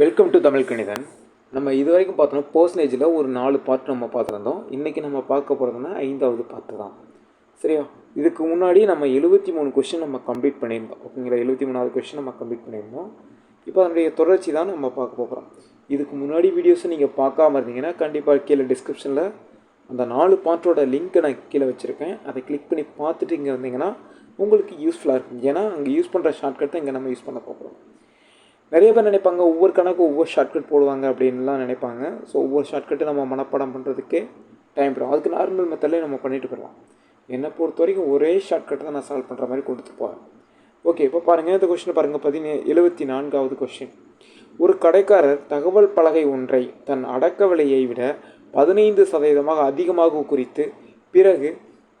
Welcome to Tamil கணிதன் நம்ம இது வரைக்கும் பார்த்தோம்னா பர்சன்டேஜில் ஒரு நாலு பார்ட் நம்ம பார்த்துருந்தோம். இன்றைக்கி நம்ம பார்க்க போகிறதுனா ஐந்தாவது பார்ட்டு தான். சரியா? இதுக்கு முன்னாடி நம்ம எழுபத்தி மூணு கொஷின் நம்ம கம்ப்ளீட் பண்ணியிருந்தோம். ஓகேங்களா? எழுபத்தி மூணாவது கொஷின் நம்ம கம்ப்ளீட் பண்ணியிருந்தோம். இப்போ அதனுடைய தொடர்ச்சி தான் நம்ம பார்க்க போகிறோம் இதுக்கு முன்னாடி வீடியோஸை நீங்கள் பார்க்காம இருந்தீங்கன்னா கண்டிப்பாக கீழே டிஸ்கிரிப்ஷனில் அந்த நாலு பார்ட்டோட லிங்க்கை நான் கீழே வச்சுருக்கேன். அதை கிளிக் பண்ணி பார்த்துட்டு இங்கே வந்தீங்கன்னா உங்களுக்கு யூஸ்ஃபுல்லாக இருக்கும். ஏன்னா அங்கே யூஸ் பண்ணுற ஷார்ட்கட் தான் இங்கே நம்ம யூஸ் பண்ண போகிறோம் நிறைய பேர் நினைப்பாங்க ஒவ்வொரு கணக்கு ஒவ்வொரு ஷார்ட்கட் போடுவாங்க அப்படின்லாம் நினைப்பாங்க. ஸோ ஒவ்வொரு ஷார்ட்கட்டு நம்ம மனப்பாடம் பண்ணுறதுக்கே டைம் போடும் அதுக்கு நார்மல் மெத்தட்லேயே நம்ம பண்ணிட்டு போயிடலாம். என்னை பொறுத்த வரைக்கும் ஒரே ஷார்ட்கட் தான் நான் சால்வ் பண்ணுற மாதிரி கொடுத்து போவேன் ஓகே இப்போ பாருங்கள் இந்த கொஷினை பாருங்கள் பதினே எழுபத்தி நான்காவது கொஷின் ஒரு கடைக்காரர் தகவல் பலகை ஒன்றை தன் அடக்க விலையை விட பதினைந்து சதவீதமாக அதிகமாக குறித்து பிறகு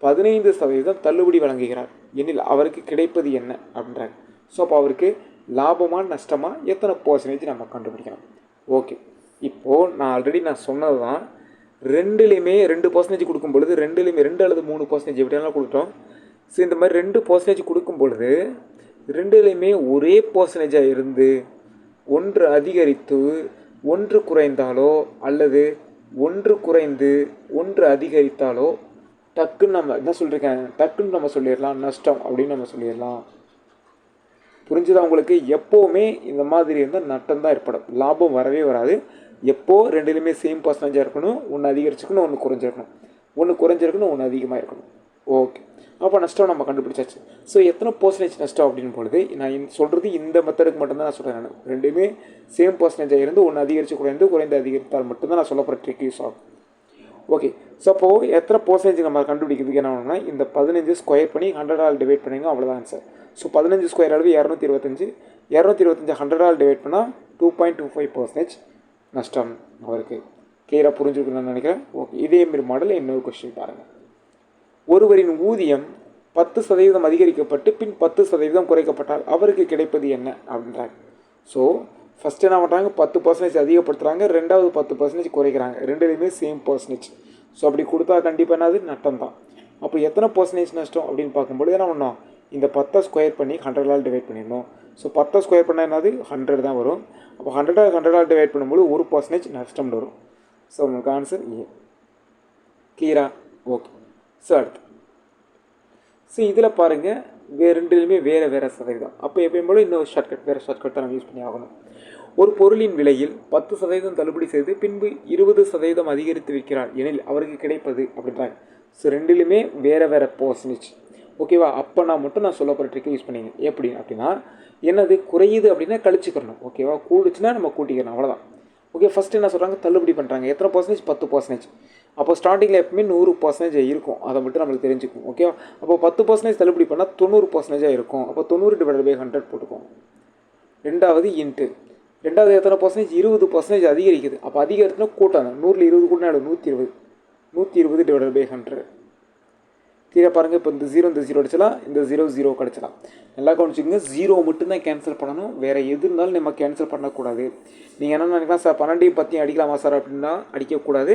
பதினைந்து சதவீதம் தள்ளுபடி வழங்குகிறார். எனில் அவருக்கு கிடைப்பது என்ன? அப்படின்றாங்க ஸோ அப்போ அவருக்கு லாபமா நஷ்டமா எத்தனை பர்சன்டேஜ் நம்ம கண்டுபிடிக்கணும்? ஓகே இப்போது நான் ஆல்ரெடி நான் சொன்னது தான் ரெண்டுலேயுமே ரெண்டு பர்சன்டேஜ் கொடுக்கும் பொழுது ரெண்டுலேயுமே ரெண்டு அல்லது மூணு பர்சன்டேஜ் எப்படியெல்லாம் கொடுத்தோம் ஸோ இந்த மாதிரி ரெண்டு பர்சன்டேஜ் கொடுக்கும் பொழுது ரெண்டுலேயுமே ஒரே பர்சன்டேஜாக இருந்து ஒன்று அதிகரித்து ஒன்று குறைந்தாலோ அல்லது ஒன்று குறைந்து ஒன்று அதிகரித்தாலோ டக்குன்னு நம்ம என்ன சொல்லியிருக்கேன் டக்குன்னு நம்ம சொல்லிடலாம் நஷ்டம் அப்படின்னு நம்ம சொல்லிடலாம். புரிஞ்சுதா உங்களுக்கு? எப்போவுமே இந்த மாதிரி இருந்தால் நட்டம் தான் ஏற்படும். லாபம் வரவே வராது. எப்போ ரெண்டுலேயுமே சேம் பர்சன்டேஜாக இருக்கணும். ஒன்று அதிகரிச்சுக்கணும் ஒன்று குறைஞ்சிருக்கணும். ஒன்று குறைஞ்சிருக்கணும் ஒன்று அதிகமாக இருக்கணும். ஓகே அப்போ நஷ்டம் நம்ம கண்டுபிடிச்சாச்சு. ஸோ எத்தனை பர்சன்டேஜ் நஷ்டம் அப்படின்னு பொழுது நான் சொல்கிறது இந்த மெத்தடுக்கு மட்டும்தான் நான் சொல்கிறேன் நான். ரெண்டுமே சேம் பர்சன்டேஜாக இருந்து ஒன்று அதிகரித்து குறைந்து குறைந்து அதிகரித்தால் மட்டும்தான் நான் சொல்ல போகிற ட்ரிக் யூஸ் ஆகும். ஓகே ஸோ அப்போது எத்தனை பர்சன்டேஜ் நம்ம கண்டுபிடிக்கிறதுக்கு என்ன பண்ணணும்னா இந்த பதினஞ்சு ஸ்கொயர் பண்ணி ஹண்ட்ரடால் டிவைட் பண்ணிங்க அவ்வளோதான் ஆன்சர் ஸோ பதினஞ்சு ஸ்கொயர் அளவு இரநூத்தி இருபத்தஞ்சு. இரநூத்தி இருபத்தஞ்சு ஹண்ட்ரடால் டிவைட் பண்ணால் two point two five percentage நஷ்டம் அவருக்கு கிளியராக புரிஞ்சுக்கணும்னு நான் நினைக்கிறேன். ஓகே இதே மாரி மாடலில் இன்னொரு கொஸ்டின் பாருங்கள் ஒருவரின் ஊதியம் பத்து சதவீதம் அதிகரிக்கப்பட்டு பின் பத்து சதவீதம் குறைக்கப்பட்டால் அவருக்கு கிடைப்பது என்ன? அப்படின்றாங்க. ஸோ ஃபஸ்ட்டு என்ன பண்ணுறாங்க பத்து பர்சன்டேஜ் அதிகப்படுத்துகிறாங்க ரெண்டாவது பத்து பர்சன்டேஜ் குறைக்கிறாங்க. ரெண்டுலேயுமே சேம் பர்சன்டேஜ் ஸோ அப்படி கொடுத்தா கண்டிப்பாக என்னது? நட்டம் தான் அப்போ எத்தனை பர்சன்டேஜ் நஷ்டம் அப்படின்னு பார்க்கும்போது என்ன பண்ணோம்? இந்த பத்தை ஸ்கொயர் பண்ணி ஹண்ட்ரடால் டிவைட் பண்ணிடணும். ஸோ பத்தை ஸ்கொயர் பண்ணால் என்னது? ஹண்ட்ரட் தான் வரும். அப்போ ஹண்ட்ரடாக ஹண்ட்ரடால் டிவைட் பண்ணும்போது ஒரு பர்சன்டேஜ் நஷ்டம் வரும். ஸோ உங்களுக்கு ஆன்சர் ஏ கிளியரா ஓகே ஸோ அடுத்து. ஸோ இதில் பாருங்கள் வேறு ரெண்டுலையுமே வேறு வேறு சதவீதம். அப்போ எப்பயும் போல இன்னொரு ஷார்ட்கட் வேறு ஷார்ட்கட் தான் நம்ம யூஸ் பண்ணி ஆகணும். ஒரு பொருளின் விலையில் பத்து சதவீதம் தள்ளுபடி செய்து பின்பு இருபது சதவீதம் அதிகரித்து விற்கிறார் எனில் அவருக்கு கிடைப்பது அப்படின்றாங்க ஸோ ரெண்டுலையுமே வேறு வேறு பர்சன்டேஜ் ஓகேவா அப்போ நான் மட்டும் நான் சொல்ல போகிற ட்ரிக்கை யூஸ் பண்ணிங்க. எப்படி? அப்படின்னா என்னது? குறையுது அப்படின்னா கழிச்சுக்கிறணும் ஓகேவா கூடுச்சுன்னா நம்ம கூட்டிக்கிறணும் அவ்வளோதான் ஓகே ஃபஸ்ட்டு என்ன சொல்கிறாங்க தள்ளுபடி பண்ணுறாங்க எத்தனை பர்சன்டேஜ் பத்து பர்சன்டேஜ் அப்போ ஸ்டார்டிங்கில் எப்பவுமே நூறு பர்சன்டேஜ் இருக்கும். அதை மட்டும் நம்மளுக்கு தெரிஞ்சுக்கும். ஓகேவா அப்போ பத்து பர்சன்டேஜ் தள்ளுபடி பண்ணால் தொண்ணூறு பர்சன்டேஜாக இருக்கும். அப்போ தொண்ணூறு டிவைட் பை ஹண்ட்ரட் போட்டுக்கோங்க. ரெண்டாவது இன்ட்டு ரெண்டாவது எத்தனை பர்சன்டேஜ் இருபது பர்சன்டேஜ் அதிகரிக்குது. அப்போ அதிகரித்துனா கூட்டாங்க நூறில் இருபது கூட்டினா நூற்றி இருபது. நூற்றி இருபது டிவைட் பை ஹண்ட்ரட் கீழே பாருங்கள் இப்போ இந்த ஜீரோ இந்த ஜீரோ அடிச்சலாம் இந்த ஜீரோ ஜீரோ கிடச்சலாம் நல்லா கவனிச்சுக்கோங்க ஜீரோ மட்டும்தான் கேன்சல் பண்ணணும் வேறு எது இருந்தாலும் நம்ம கேன்சல் பண்ணக்கூடாது. நீங்கள் என்ன நினைக்கலாம் சார் பன்னெண்டையும் பத்தியும் அடிக்கலாமா சார் அப்படின்னா அடிக்கக்கூடாது.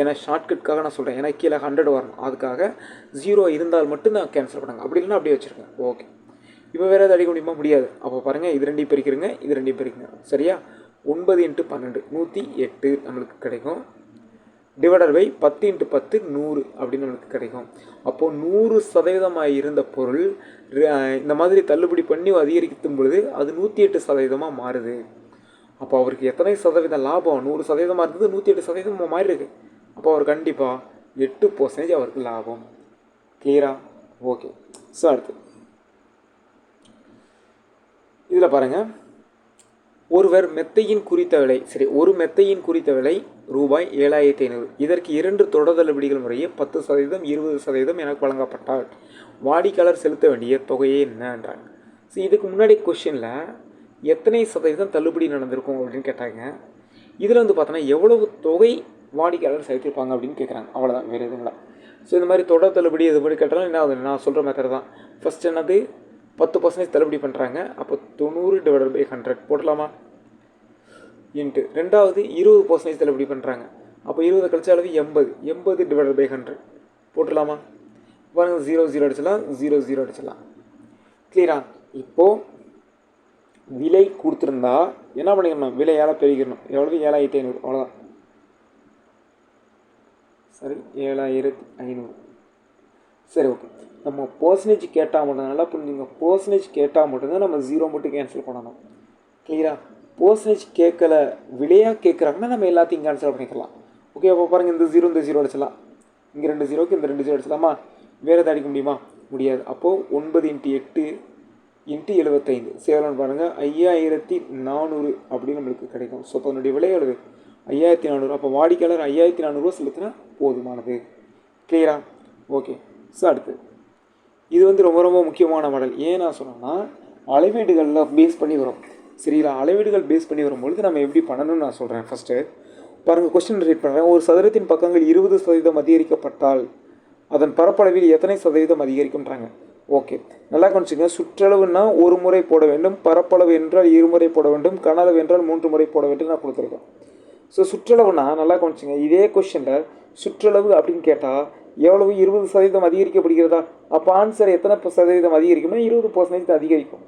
ஏன்னா ஷார்ட்கட்காக நான் சொல்கிறேன் ஏன்னா கீழே ஹண்ட்ரட் வரணும். அதுக்காக ஜீரோ இருந்தால் மட்டும்தான் கேன்சல் பண்ணுங்க. அப்படி இல்லைன்னா அப்படியே வச்சுருங்க. ஓகே இப்போ வேறு எதாவது அடிக்க முடியுமா? முடியாது. அப்போ பாருங்கள் இது ரெண்டையும் பிரிக்கிறங்க இது ரெண்டையும் பிரிக்குங்க சரியா? ஒன்பது இன்ட்டு பன்னெண்டு. நூற்றி எட்டு நம்மளுக்கு கிடைக்கும். டிவைடர் பை பத்து இன்ட்டு பத்து நூறு அப்படின்னு நம்மளுக்கு கிடைக்கும். அப்போது நூறு சதவீதமாக இருந்த பொருள் இந்த மாதிரி தள்ளுபடி பண்ணி அதிகரிக்கும் பொழுது அது நூற்றி எட்டு சதவீதமாக மாறுது. அப்போ அவருக்கு எத்தனை சதவீதம் லாபம்? நூறு சதவீதமாக இருந்தது நூற்றி எட்டு சதவீதமாக மாறி இருக்கு அப்போ அவர் கண்டிப்பாக எட்டு பர்சன்டேஜ் அவருக்கு லாபம். கிளியரா ஓகே ஸோ அடுத்து. இதில் பாருங்கள் ஒருவர் மெத்தையின் குறித்த விலை சரி ஒரு மெத்தையின் குறித்த விலை ரூபாய் ஏழாயிரத்தி ஐநூறு. இதற்கு இரண்டு தொடர் தள்ளுபடிகள் முறையே பத்து சதவீதம் இருபது சதவீதம் எனக்கு வழங்கப்பட்டால் வாடிக்கையாளர் செலுத்த வேண்டிய தொகையே என்னன்றாங்க ஸோ இதுக்கு முன்னாடி கொஷினில் எத்தனை சதவீதம் தள்ளுபடி நடந்திருக்கும் அப்படின்னு கேட்டாங்க. இதில் வந்து பார்த்தோன்னா எவ்வளவு தொகை வாடிக்கையாளர் செலுத்திருப்பாங்க அப்படின்னு கேட்குறாங்க. அவ்வளோதான் வேறு எதுவும் இல்லை. ஸோ இந்த மாதிரி தொடர் தள்ளுபடி இது மாதிரி கேட்டாலும் என்ன ஆகுது நான் சொல்கிற மெத்தட் தான். ஃபஸ்ட் என்னது? பத்து பர்சன்டேஜ் தள்ளுபடி பண்ணுறாங்க அப்போ தொண்ணூறு டிவைடட் பை ஹண்ட்ரட் போடலாமா இன்ட்டு. ரெண்டாவது இருபது பர்சன்டேஜ் தள்ளுபடி பண்ணுறாங்க அப்போ இருபது கழிச்ச அளவு எண்பது. எண்பது டிவைட் பை ஹண்ட்ரட் போட்டுடலாமா? பாருங்கள் ஜீரோ ஜீரோ அடிச்சிடலாம். ஜீரோ ஜீரோ அடிச்சிடலாம். கிளியரா இப்போது விலை கொடுத்துருந்தா என்ன பண்ணிக்கணும் விலையால் பெருகிடணும். எவ்வளவு? ஏழாயிரத்தி ஐநூறு. அவ்வளோதான் சரி ஏழாயிரத்தி ஐநூறு. சரி ஓகே நம்ம பர்சன்டேஜ் கேட்டால் மட்டும் நல்லா புரிஞ்சுங்க. பர்சன்டேஜ் கேட்டால் மட்டும்தான் நம்ம ஜீரோ மட்டும் கேன்சல் பண்ணணும். கிளியரா பர்சன்டேஜ் கேட்கல விலையாக கேட்குறாங்கன்னா நம்ம எல்லாத்தையும் கேன்சல் பண்ணிக்கலாம். ஓகே அப்போ பாருங்கள் இந்த ஜீரோ இந்த ஜீரோ அடிச்சலாம் இங்கே ரெண்டு ஜீரோக்கு இந்த ரெண்டு ஜீரோ அடிச்சிடலாமா? வேறு எதாவது அடிக்க முடியுமா? முடியாது. அப்போது ஒன்பது இன்ட்டு எட்டு இன்ட்டு எழுபத்தைந்து. சேவலன் பாருங்கள் ஐயாயிரத்தி நானூறு அப்படின்னு நம்மளுக்கு கிடைக்கும். ஸோ அப்போ அதனுடைய விலை எவ்வளவு? ஐயாயிரத்தி நானூறு. அப்போ வாடிக்கையாளர் ஐயாயிரத்தி நானூறுரூவா செலுத்தினா போதுமானது. கிளியரா ஓகே ஸோ அடுத்து. இது வந்து ரொம்ப ரொம்ப முக்கியமான மாடல். ஏன் நான் சொன்னேன்னா அளவீடுகளில் பேஸ் பண்ணி வரும். சரிங்களா? அளவீடுகள் பேஸ் பண்ணி வரும்பொழுது நம்ம எப்படி பண்ணணும்னு நான் சொல்கிறேன் ஃபஸ்ட்டு பாருங்கள் கொஸ்டின் ரீட் பண்ணுறேன் ஒரு சதுரத்தின் பக்கங்கள் இருபது சதவீதம் அதிகரிக்கப்பட்டால் அதன் பரப்பளவில் எத்தனை சதவீதம் அதிகரிக்கும்ன்றாங்க? ஓகே நல்லா கவனிச்சுங்க சுற்றளவுன்னா ஒரு முறை போட வேண்டும் பரப்பளவு என்றால் இருமுறை போட வேண்டும் கனளவு என்றால் மூன்று முறை போட வேண்டும் நான் கொடுத்துருக்கேன். ஸோ சுற்றளவுனா நல்லா கவனிச்சுங்க இதே கொஷனில் சுற்றளவு அப்படின்னு கேட்டால் எவ்வளவு? இருபது சதவீதம் அதிகரிக்கப்படுகிறதா? அப்போ ஆன்சர் எத்தனை சதவீதம் அதிகரிக்கும்னா இருபது பர்சன்டேஜ் அதிகரிக்கும்.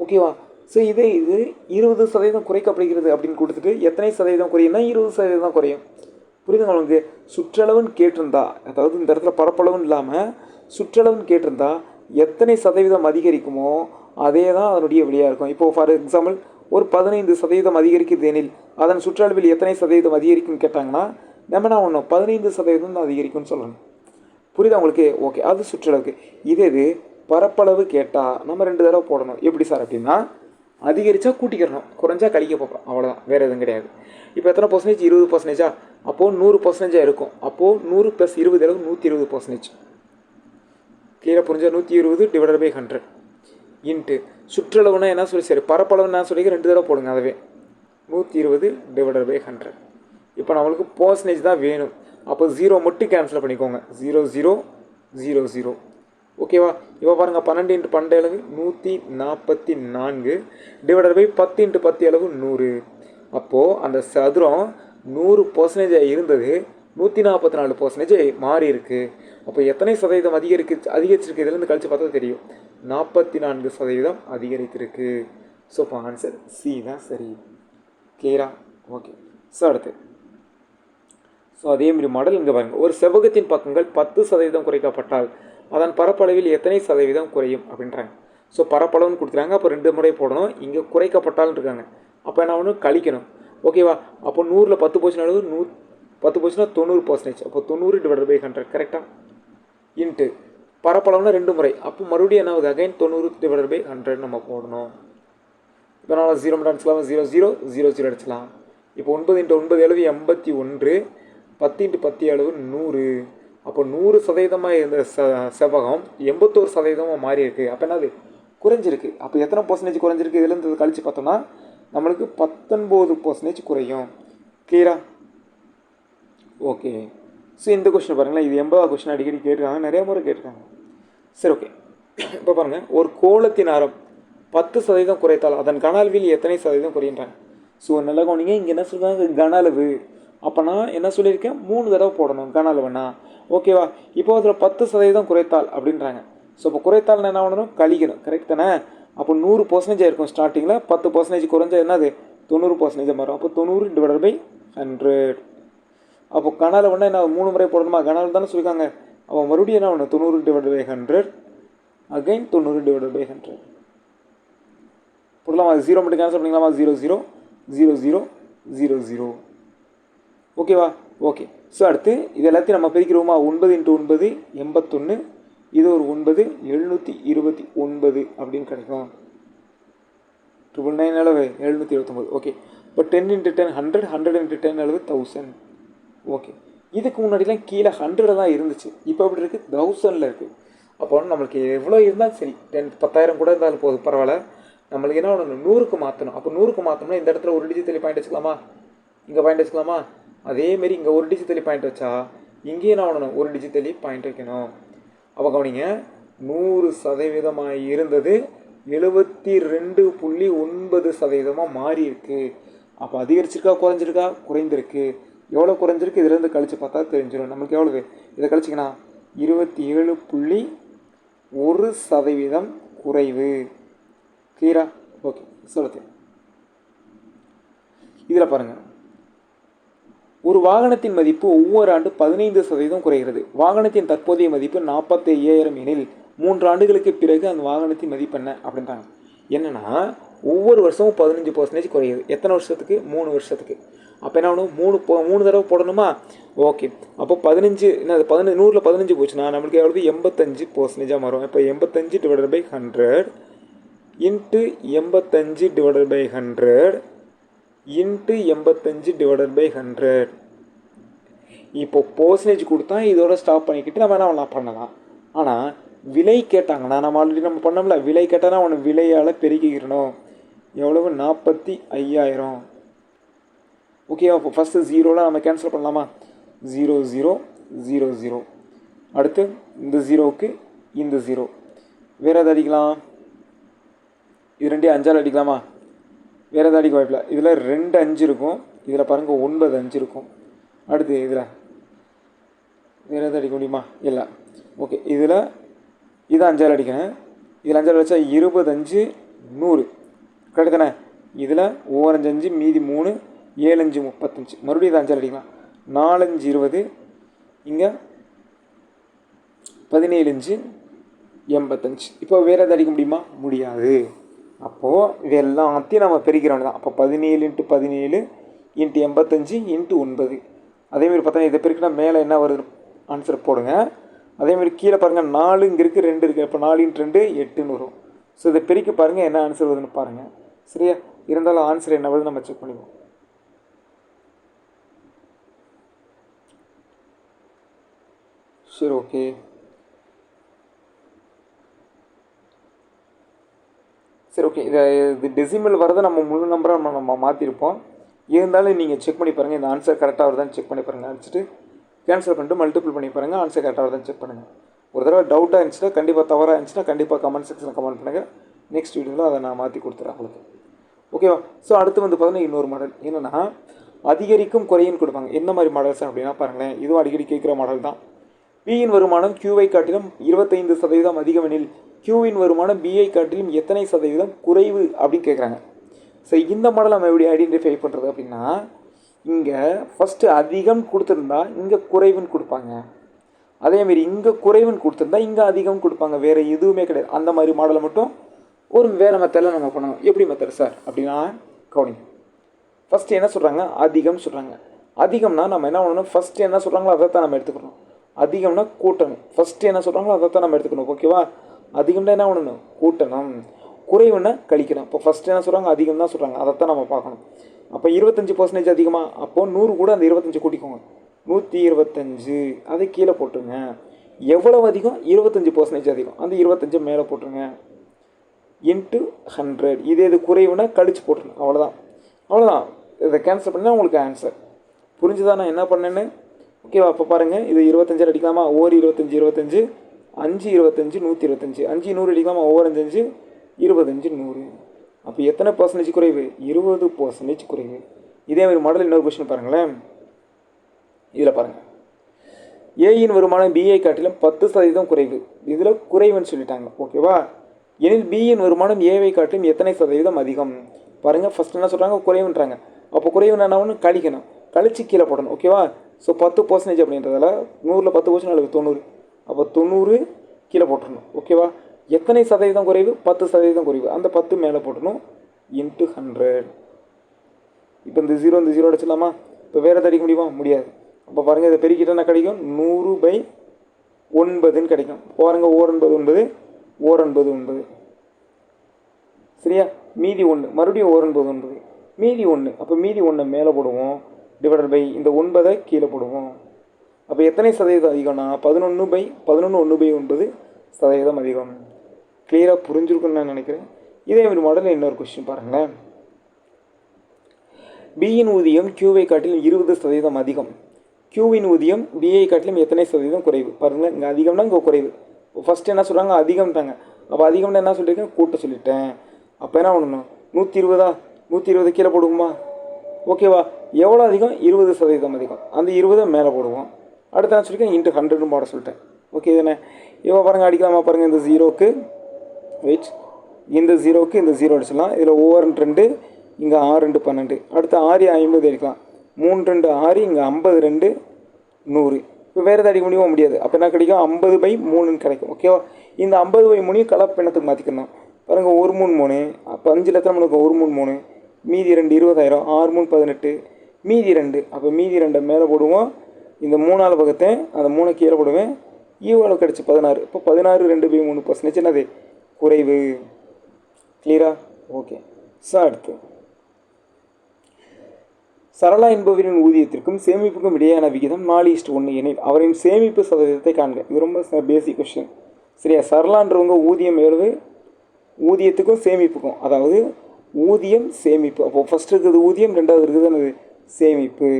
ஓகேவா ஸோ இதே இது இருபது சதவீதம் குறைக்கப்படுகிறது அப்படின்னு கொடுத்துட்டு எத்தனை சதவீதம் குறையும்னா இருபது சதவீதம் தான் குறையும். புரியுதுங்க உங்களுக்கு? சுற்றளவுன்னு கேட்டிருந்தா அதாவது இந்த இடத்துல பரப்பளவுன்னு இல்லாமல் சுற்றளவுன்னு கேட்டிருந்தா எத்தனை சதவீதம் அதிகரிக்குமோ அதே தான் அதனுடைய விலையாக இருக்கும். இப்போது ஃபார் எக்ஸாம்பிள் ஒரு பதினைந்து சதவீதம் அதிகரிக்குது எனில் அதன் சுற்றளவில் எத்தனை சதவீதம் அதிகரிக்கும்னு கேட்டாங்கன்னா நம்ம என்ன ஒன்றும் பதினைந்து சதவீதம் தான் அதிகரிக்கும்னு சொல்லணும். புரியுதா உங்களுக்கு? ஓகே அது சுற்றளவுக்கு. இதே இது பரப்பளவு கேட்டால் நம்ம ரெண்டு தடவை போடணும். எப்படி சார் அப்படின்னா அதிகரித்தா கூட்டிக்கிறணும். குறைஞ்சா கழிக்க பார்ப்போம் அவ்வளோதான் வேறு எதுவும் கிடையாது. இப்போ எத்தனை பர்சன்டேஜ் இருபது பர்சன்டேஜா அப்போது நூறு பர்சன்டேஜாக இருக்கும். அப்போது நூறு ப்ளஸ் இருபது அளவு நூற்றி இருபது பர்சன்டேஜ் கிளியராக புரிஞ்சால் நூற்றி இருபது டிவைட் பை ஹண்ட்ரட் இன்ட்டு சுற்றளவுனா என்ன சொல்லி சரி பரப்பளவுன்னு நான் சொல்லி ரெண்டு தடவை போடுங்க அதுவே. நூற்றி இருபது டிவைட் பை ஹண்ட்ரட் இப்போ நம்மளுக்கு பர்சன்டேஜ் தான் வேணும். அப்போ ஜீரோ மட்டும் கேன்சல் பண்ணிக்கோங்க. ஜீரோ ஜீரோ ஜீரோ ஜீரோ ஓகேவா இப்போ பாருங்கள் பன்னெண்டு இன்ட்டு பன்னெண்டு அளவு நூற்றி நாற்பத்தி நான்கு டிவைடட் பை பத்து இன்ட்டு பத்து அளவு நூறு. அப்போது அந்த சதுரம் நூறு பர்சன்டேஜாக இருந்தது நூற்றி நாற்பத்தி நாலு பர்சன்டேஜ் மாறி இருக்குது அப்போ எத்தனை சதவீதம் அதிகரிக்கு அதிகரிச்சிருக்கு? இதுலேருந்து கழிச்சு பார்த்தா தெரியும். நாற்பத்தி நான்கு சதவீதம் அதிகரித்திருக்கு. ஸோ இப்போ ஆன்சர் சி தான் சரி. கிளியரா ஓகே ஸோ அடுத்து. ஸோ அதே மாதிரி மாடல் இங்கே பாருங்கள் ஒரு செவ்வகத்தின் பக்கங்கள் பத்து சதவீதம் குறைக்கப்பட்டால் அதன் பரப்பளவில் எத்தனை சதவீதம் குறையும் அப்படின்றாங்க. ஸோ பரப்பளவுன்னு கொடுத்துறாங்க அப்போ ரெண்டு முறை போடணும். இங்கே குறைக்கப்பட்டால்னு இருக்காங்க. அப்போ என்ன ஒன்று கழிக்கணும். ஓகேவா அப்போ நூறில் பத்து போர்ஷன் அளவு நூ பத்து பர்சன்ட்னா தொண்ணூறு பர்சன்டேஜ் அப்போ தொண்ணூறு டிவைட் பை ஹண்ட்ரட் கரெக்டாக இன்ட்டு பரப்பளவுனா ரெண்டு முறை. அப்போ மறுபடியும் என்ன ஆகுது? அகைன் தொண்ணூறு டிவைட் பை ஹண்ட்ரட் நம்ம போடணும். இப்போ நான் ஜீரோ மட்டும் அடிச்சுக்கலாம். ஜீரோ ஜீரோ ஜீரோ ஜீரோ அடிச்சலாம் இப்போ ஒன்பது இன்ட்டு ஒன்பது அளவு எண்பத்தி ஒன்று. பத்து இன்ட்டு பத்து அளவு நூறு. அப்போ நூறு சதவீதமாக இருந்த ச செவ்வகம் எண்பத்தோரு சதவீதமாக மாறி இருக்குது அப்போ என்னது? குறைஞ்சிருக்கு. அப்போ எத்தனை பர்சன்டேஜ் குறைஞ்சிருக்கு? இதுலேருந்து கழித்து பார்த்தோம்னா நம்மளுக்கு பத்தொன்பது பர்சன்டேஜ் குறையும். கிளியரா ஓகே ஸோ இந்த கொஸ்டின் பாருங்களேன். இது எண்பதாவது கொஸ்டின் அடிக்கடி கேட்டிருக்காங்க. நிறைய முறை கேட்டிருக்காங்க. சரி ஓகே இப்போ பாருங்கள் ஒரு கோலத்தின் ஆரம் பத்து சதவீதம் குறைத்தால் அதன் கன அளவில் எத்தனை சதவீதம் குறையின்றாங்க ஸோ நல்லா கவனிங்க. இங்கே என்ன சொல்கிறாங்க கன அளவு. அப்போ நான் என்ன சொல்லியிருக்கேன்? மூணு தடவை போடணும். கன அளவுனா ஓகேவா இப்போ அதில் பத்து சதவீதம் குறைத்தால் அப்படின்றாங்க. ஸோ இப்போ குறைத்தால் என்ன பண்ணணும்? கழிக்கணும். கரெக்ட் தானே? அப்போ நூறு பர்சன்டேஜ் இருக்கும் ஸ்டார்டிங்கில் பத்து பர்சன்டேஜ் குறைஞ்சா என்னது? தொண்ணூறு பர்சன்டேஜ் மாறும். அப்போ தொண்ணூறு டிவைட் பை ஹண்ட்ரட் அப்போ கனால ஒன்றா என்ன மூணு முறை போடணுமா? கனால தானே சொல்லியிருக்காங்க. அப்போ மறுபடியும் என்ன பண்ணணும்? தொண்ணூறு டிவைட் பை ஹண்ட்ரட் அகைன் தொண்ணூறு டிவைட் பை ஹண்ட்ரட் போடலாமா? ஜீரோ மட்டும் கேன்சல் பண்ணிக்கலாமா? Zero zero zero zero zero zero ஓகேவா ஓகே ஸோ அடுத்து இது எல்லாத்தையும் நம்ம பிரிக்கிறோமா? ஒன்பது இன்ட்டு ஒன்பது எண்பத்தொன்று இது ஒரு ஒன்பது எழுநூற்றி இருபத்தி ஒன்பது அப்படின்னு கிடைக்கும். ட்ரிபிள் நைன் அளவு எழுநூற்றி இருபத்தொம்பது ஓகே இப்போ ten into ten hundred hundred into ten அளவு தௌசண்ட் ஓகே இதுக்கு முன்னாடிலாம் கீழே ஹண்ட்ரட் தான் இருந்துச்சு. இப்போ எப்படி இருக்குது தௌசண்டில் இருக்குது அப்போ நம்மளுக்கு எவ்வளோ இருந்தாலும் சரி டென் பத்தாயிரம் கூட இருந்தாலும் போதும் பரவாயில்ல. நம்மளுக்கு என்ன பண்ணணும் நூறுக்கு மாற்றணும் அப்போ நூறுக்கு மாற்றணும்னா இந்த இடத்துல ஒரு டிஜிட்டலி பாயிண்ட் வச்சுக்கலாமா? இங்கே பாயிண்ட் வச்சுக்கலாமா? அதேமாரி இங்கே ஒரு டிஜிட் தள்ளி பாயிண்ட் வச்சா இங்கேயும் நான் பண்ணணும். ஒரு டிஜிட் தள்ளி பாயிண்ட் வைக்கணும். அப்போ கவனிங்க நூறு சதவீதமாக இருந்தது எழுபத்தி ரெண்டு புள்ளி ஒன்பது சதவீதமாக மாறி இருக்கு. அப்போ அதிகரிச்சிருக்கா குறைஞ்சிருக்கா? குறைந்திருக்கு. எவ்வளோ குறைஞ்சிருக்கு? இதுலேருந்து கழிச்சு பார்த்தா தெரிஞ்சிடும் நமக்கு எவ்வளவு? இதை கழிச்சிங்கன்னா இருபத்தி ஏழு புள்ளி ஒரு சதவீதம் குறைவு. கிளியரா ஓகே சொல்லுது இதில் பாருங்கள் ஒரு வாகனத்தின் மதிப்பு ஒவ்வொரு ஆண்டு பதினைந்து சதவீதம் குறைகிறது. வாகனத்தின் தற்போதைய மதிப்பு நாற்பத்தி ஐயாயிரம் எனில் மூன்று ஆண்டுகளுக்கு பிறகு அந்த வாகனத்தின் மதிப்பு என்ன? அப்படின்றாங்க. என்னென்னா ஒவ்வொரு வருஷமும் பதினஞ்சு பர்சன்டேஜ் குறையுது. எத்தனை வருஷத்துக்கு? மூணு வருஷத்துக்கு. அப்போ என்ன ஆகணும்? மூணு போ மூணு தடவை போடணுமா? ஓகே. அப்போ பதினஞ்சு என்ன பதினஞ்சு நூறில் பதினஞ்சு போச்சுன்னா நம்மளுக்கு எவ்வளவு? எண்பத்தஞ்சு பர்சன்டேஜாக மாறும். இப்போ எண்பத்தஞ்சு டிவைடட் பை ஹண்ட்ரட் இன்ட்டு எண்பத்தஞ்சு டிவைடட் பை ஹண்ட்ரட் இன்ட்டு எண்பத்தஞ்சு டிவைடட் பை ஹண்ட்ரட் இப்போ பர்சன்டேஜ் கொடுத்தா இதோட ஸ்டாப் பண்ணிக்கிட்டு நம்ம என்ன பண்ணலாம்? பண்ணலாம். ஆனால் விலை கேட்டாங்கன்னா நம்ம ஆல்ரெடி நம்ம பண்ணோம்ல விலை கேட்டால் அவனை விலையால் பெருக்கிக்கிறணும் எவ்வளவு? நாற்பத்தி ஐயாயிரம். ஓகேவா இப்போ ஃபஸ்ட்டு ஜீரோலாம் நம்ம கேன்சல் பண்ணலாமா? ஜீரோ ஜீரோ ஜீரோ ஜீரோ அடுத்து இந்த ஜீரோவுக்கு இந்த ஜீரோ வேறு எதாவது அடிக்கலாம்? இது ரெண்டே அஞ்சால் அடிக்கலாமா? வேறு எதாவது அடிக்க வாய்ப்பில்லை. இதில் ரெண்டு அஞ்சு இருக்கும். இதில் பாருங்கள் ஒன்பது அஞ்சு இருக்கும். அடுத்து இதில் வேறு எதாவது அடிக்க முடியுமா? இல்லை. ஓகே இதில் இது அஞ்சாறு அடிக்கிறேன் இதில் அஞ்சாறு வச்சா இருபது அஞ்சு நூறு. கரெக்டு தானே? இதில் ஓரஞ்சு அஞ்சு மீதி மூணு ஏழஞ்சு முப்பத்தஞ்சு மறுபடியும் இதை அஞ்சாறு அடிக்கலாம். நாலஞ்சு இருபது. இங்கே பதினேழு அஞ்சு எண்பத்தஞ்சு. இப்போ வேறு எதாவது அடிக்க முடியுமா? முடியாது. அப்போது இது எல்லாத்தையும் நம்ம பெருக்கிறோம். தான் அப்போ பதினேழு இன்ட்டு பதினேழு இன்ட்டு எண்பத்தஞ்சு இன்ட்டு ஒன்பது. அதேமாரி பார்த்தா இதை பெருக்கினா மேலே என்ன வருது? ஆன்சர் போடுங்க. அதேமாதிரி கீழே பாருங்கள் நாலு இங்கே இருக்குது ரெண்டு இருக்குது இப்போ நாலு இன்ட்டு ரெண்டு எட்டுன்னு வரும். ஸோ இதை பெருக்க பாருங்கள் என்ன ஆன்சர் வருதுன்னு பாருங்கள் சரியா? இருந்தாலும் ஆன்சர் என்ன வருது நம்ம செக் பண்ணிக்குவோம். சரி ஓகே சரி ஓகே இதை இது டெசிமல் வரதை நம்ம முழு நம்பராக நம்ம நம்ம மாற்றிருப்போம் இருந்தாலும் நீங்கள் செக் பண்ணி பாருங்கள் இந்த ஆன்சர் கரெக்டாக வருதான்னு செக் பண்ணி பாருங்கள் அடிச்சுட்டு கேன்சல் பண்ணிட்டு மல்டிபிள் பண்ணி பாருங்கள் ஆன்சர் கரெக்டாக வருதான்னு செக் பண்ணுங்கள் ஒரு தடவை டவுட்டாக இருந்துச்சுன்னா கண்டிப்பாக தவறாக இருந்துச்சுன்னா கண்டிப்பாக கமெண்ட் செக்ஷனில் கமெண்ட் பண்ணுங்கள் நெக்ஸ்ட் வீடியோவில் அதை நான் மாற்றி கொடுத்துறேன் உங்களுக்கு. ஓகேவா ஸோ அடுத்து வந்து பார்த்தீங்கன்னா இன்னொரு மாடல் என்னென்னா அதிகரிக்கும் குறையும் கொடுப்பாங்க. என்ன மாதிரி மாடல்ஸ் அப்படின்னா பாருங்களேன். இதுவும் அடிக்கடி கேட்குற மாடல் தான். பியின் வருமானம் கியூவை காட்டிலும் இருபத்தைந்து சதவீதம் அதிகமெனில் கியூவின் வருமானம் பிஐ காட்டிலும் எத்தனை சதவீதம் குறைவு அப்படின்னு கேட்குறாங்க ஸோ இந்த மாடல் நம்ம எப்படி ஐடென்டிஃபை பண்ணுறது அப்படின்னா இங்கே ஃபஸ்ட்டு அதிகம் கொடுத்துருந்தா இங்கே குறைவுன்னு கொடுப்பாங்க. அதேமாரி இங்கே குறைவுன்னு கொடுத்துருந்தா இங்கே அதிகம் கொடுப்பாங்க. வேறு எதுவுமே கிடையாது. அந்த மாதிரி மாடலை மட்டும் ஒரு வேறு மெத்தடில் நம்ம பண்ணணும். எப்படி மெத்தட் சார் அப்படின்னா கவனிங்க ஃபஸ்ட்டு என்ன சொல்கிறாங்க அதிகம் சொல்கிறாங்க அதிகம்னா நம்ம என்ன பண்ணணும்? ஃபஸ்ட்டு என்ன சொல்கிறாங்களோ அதை தான் நம்ம எடுத்துக்கணும். அதிகம்னா கூட்டணும் ஃபஸ்ட்டு என்ன சொல்கிறாங்களோ அதை தான் நம்ம எடுத்துக்கணும். ஓகேவா அதிகம்னா என்ன பண்ணணும்? கூட்டணும். குறைவுன்னா கழிக்கணும். இப்போ ஃபஸ்ட்டு என்ன சொல்கிறாங்க அதிகம் தான் சொல்கிறாங்க அதைத்தான் நம்ம பார்க்கணும். அப்போ இருபத்தஞ்சி பர்சன்டேஜ் அதிகமாக அப்போது நூறு கூட அந்த இருபத்தஞ்சி கூட்டிக்கோங்க. நூற்றி இருபத்தஞ்சு. அதை கீழே போட்டுருங்க. எவ்வளவு அதிகம்? இருபத்தஞ்சி பர்சன்டேஜ் அதிகம். அந்த இருபத்தஞ்சு மேலே போட்டுருங்க. இன்ட்டு ஹண்ட்ரட் இதே இது குறைவுனா கழிச்சு போட்டுருங்க. அவ்வளோதான் அவ்வளோதான் இதை கேன்சல் பண்ணால் உங்களுக்கு ஆன்சர் புரிஞ்சுதா நான் என்ன பண்ணேன்னு? ஓகேவா? அப்போ பாருங்கள் இது இருபத்தஞ்சு அடிக்கலாமா? ஓர் இருபத்தஞ்சி இருபத்தஞ்சு. அஞ்சு இருபத்தஞ்சு நூற்றி இருபத்தஞ்சு. அஞ்சு நூறு அடிக்காமல் ஒவ்வொரு அஞ்சு அஞ்சு இருபத்தஞ்சு நூறு. அப்போ எத்தனை பர்சன்டேஜ் குறைவு? இருபது பர்சன்டேஜ் குறைவு. இதே மாதிரி மாடல் இன்னொரு கொஷின் பாருங்களேன். இதில் பாருங்கள் ஏயின் வருமானம் பிஐ காட்டிலும் பத்து சதவீதம் குறைவு. இதில் குறைவுன்னு சொல்லிட்டாங்க. ஓகேவா எனில் பியின் வருமானம் ஏவை காட்டிலும் எத்தனை சதவீதம் அதிகம்? பாருங்கள் ஃபஸ்ட் என்ன சொல்கிறாங்க குறைவுன்றாங்க. அப்போ குறைவுன்னு என்ன ஒன்று கழிக்கணும். கழிச்சு கீழே போடணும். ஓகேவா ஸோ பத்து பர்சன்டேஜ் அப்படின்றதால நூறில் பத்து பர்சன்ட் அளவு தொண்ணூறு. அப்போ தொண்ணூறு கீழே போட்டுடணும் ஓகேவா எத்தனை சதவீதம் குறைவு? பத்து சதவீதம் குறைவு. அந்த பத்து மேலே போட்டணும் இன்ட்டு ஹண்ட்ரட் இப்போ இந்த ஜீரோ இந்த ஜீரோ அடிச்சிடலாமா? இப்போ வேறு தடிக்க முடியுமா? முடியாது. அப்போ பாருங்கள் இதை பெருக்கிட்டா என்ன கிடைக்கும்? நூறு பை ஒன்பதுன்னு கிடைக்கும். பாருங்கள் ஓர் ஒன்பது ஒன்பது ஓர் ஒன்பது ஒன்பது. சரியா? மீதி ஒன்று மறுபடியும் ஓர் ஒன்பது ஒன்பது. மீதி ஒன்று அப்போ மீதி ஒன்று மேலே போடுவோம். டிவைடட் பை இந்த ஒன்பதை கீழே போடுவோம். அப்போ எத்தனை சதவீதம் அதிகம்னா பதினொன்று பை பதினொன்று ஒன்று பை ஒன்பது சதவீதம் அதிகம். கிளியராக புரிஞ்சிருக்குன்னு நான் நினைக்கிறேன். இதே மாதிரி மாடலில் இன்னொரு கொஸ்டின் பாருங்களேன். பியின் ஊதியம் கியூவை காட்டிலும் இருபது சதவீதம் அதிகம். கியூவின் ஊதியம் பிஐ காட்டிலும் எத்தனை சதவீதம் குறைவு? பாருங்கள் இங்கே அதிகம்னா இங்கே குறைவு. ஃபஸ்ட்டு என்ன சொல்கிறாங்க அதிகம்ட்டாங்க அப்போ அதிகம்னா என்ன சொல்லியிருக்கேன் கூட்ட சொல்லிட்டேன். அப்போ என்ன பண்ணணும்? நூற்றி இருபதா நூற்றி இருபது கீழே போடுவோமா? ஓகேவா எவ்வளோ அதிகம்? இருபது சதவீதம் அதிகம். அந்த இருபதை மேலே போடுவோம். அடுத்து நான் சொல்லியிருக்கேன் இன்ட்டு ஹண்ட்ரட்னு போட சொல்லிட்டேன். ஓகே தானே இப்போ பாருங்கள் அடிக்கலாமா பாருங்கள் இந்த ஜீரோக்கு வெயிட் இந்த ஜீரோவுக்கு இந்த ஜீரோ அடிச்சிடலாம். இதில் ஓவர் ரெண்டு இங்கே ஆறு ரெண்டு பன்னெண்டு. அடுத்து ஆறு ஐம்பது அடிக்கலாம். மூணு ரெண்டு ஆறு இங்கே ஐம்பது ரெண்டு நூறு. இப்போ வேறு எதாவது அடிக்க முடியுமா? முடியாது. அப்போ என்ன கிடைக்கும்? ஐம்பது பை மூணுன்னு கிடைக்கும். ஓகேவா இந்த ஐம்பது பை மூணையும் கலப்பு மாற்றிக்கணும் பாருங்கள் ஒரு மூணு மூணு அப்போ அஞ்சு லட்சம் நம்மளுக்கு ஒரு மூணு மூணு மீதி ரெண்டு இருபதாயிரம் ஆறு மூணு பதினெட்டு மீதி ரெண்டு. அப்போ மீதி ரெண்டை மேலே போடுவோம். இந்த மூணாவது பக்கத்தை அந்த மூணு கீழே போடுவேன். ஈவோவில் கிடச்சி பதினாறு. இப்போ பதினாறு ரெண்டு பை மூணு பர்சன்டேஜ் என்னது? குறைவு. கிளியரா ஓகே சார் அடுத்து. சரளா என்பவரின் ஊதியத்திற்கும் சேமிப்புக்கும் இடையேயான விகிதம் நாலு இஸ்ட் ஒன்று எனில் அவரின் சேமிப்பு சதவீதத்தை காண்க. இது ரொம்ப பேசிக் கொஸ்டின் சரியா? சரளான்றவங்க ஊதியம் எவ்வளவு? ஊதியத்துக்கும் சேமிப்புக்கும். அதாவது ஊதியம் சேமிப்பு. அப்போது ஃபஸ்ட்டு இருக்குது ஊதியம் ரெண்டாவது இருக்குது என்னது? சேமிப்பு.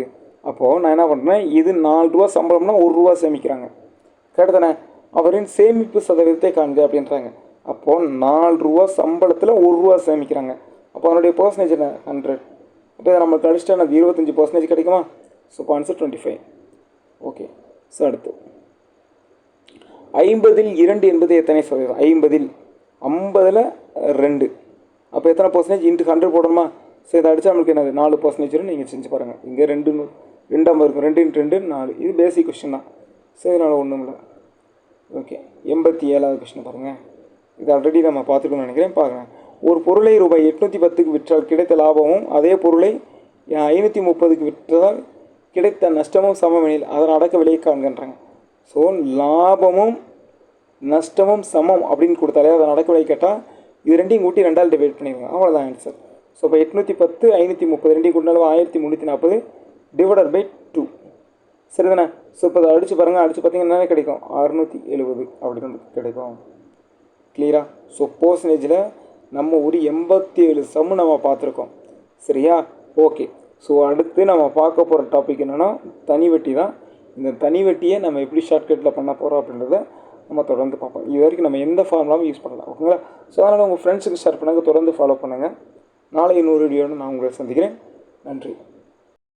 அப்போது நான் என்ன பண்ணுறேன் இது நாலு ரூபா சம்பளம்னா ஒரு ரூபா சேமிக்கிறாங்க. கேட்டதானே? தானே அவரின் சேமிப்பு சதவீதத்தை காண்க அப்படின்றாங்க. அப்போது நாலு ரூபா சம்பளத்தில் ஒரு ரூபா சேமிக்கிறாங்க. அப்போ அதனுடைய பர்சன்டேஜ் என்ன? ஹண்ட்ரட் அப்போ இதை நம்மளுக்கு கழிச்சிட்டா எனக்கு இருபத்தஞ்சி பர்சன்டேஜ் கிடைக்குமா? So answer twenty five okay so அடுத்து. ஐம்பதில் இரண்டு என்பது எத்தனை சதவீதம்? ஐம்பதில். ஐம்பதில் ரெண்டு. அப்போ எத்தனை பர்சன்டேஜ் இன்ட்டு ஹண்ட்ரட் போடணுமா? ஸோ இதை அடித்தா நம்மளுக்கு என்னது? நாலு பர்சன்டேஜ் நீங்கள் செஞ்சு பாருங்கள் இங்கே ரெண்டு ரெண்டாம் இருக்கும் ரெண்டு இன்ட்டு ரெண்டு நாலு. இது பேசிக் கொஸ்டின் தான். ஸோ இதனால் ஒன்றும் இல்லை. ஓகே எண்பத்தி ஏழாவது கொஸ்டின் பாருங்கள் இது ஆல்ரெடி நம்ம பார்த்துக்கணும்னு நினைக்கிறேன். பாருங்கள் ஒரு பொருளை ரூபாய் எட்நூற்றி பத்துக்கு விற்றால் கிடைத்த லாபமும் அதே பொருளை ஐநூற்றி முப்பதுக்கு விற்றால் கிடைத்த நஷ்டமும் சமமெனில் அதன் அடக்க விலையை காண்கின்றாங்க. ஸோ லாபமும் நஷ்டமும் சமம் அப்படின்னு கொடுத்தாலே அதன் அடக்க விலை கேட்டால் இது ரெண்டையும் கூட்டி ரெண்டால் டிவைட் பண்ணிடுவாங்க அவ்வளோதான் ஆன்சர் ஸோ இப்போ எட்நூற்றி பத்து ஐநூற்றி முப்பது ரெண்டையும் கூட்டினாலும் ஆயிரத்தி முந்நூற்றி நாற்பது. டிவைடட் பை டூ சரிதானே? ஸோ இப்போ அதை அடித்து பாருங்கள் அடித்து பார்த்தீங்கன்னா கிடைக்கும்? அறுநூற்றி எழுபது அப்படின்னு நமக்கு கிடைக்கும் கிளியரா ஸோ பர்சன்டேஜில் நம்ம ஒரு எண்பத்தி ஏழு சம்மு நம்ம பார்த்துருக்கோம். சரியா? ஓகே ஸோ அடுத்து நம்ம பார்க்க போகிற டாபிக் என்னென்னா தனி வெட்டி தான். இந்த தனி வெட்டியை நம்ம எப்படி ஷார்ட்கட்டில் பண்ண போகிறோம் அப்படின்றத நம்ம தொடர்ந்து பார்ப்போம். இது வரைக்கும் நம்ம எந்த ஃபார்முலாவும் யூஸ் பண்ணலாம் ஓகேங்களா ஸோ அதனால் உங்கள் ஃப்ரெண்ட்ஸுக்கு ஷேர் பண்ணுங்கள் தொடர்ந்து ஃபாலோ பண்ணுங்கள் நாளை இன்னொரு வீடியோன்னு நான் உங்களை சந்திக்கிறேன். நன்றி.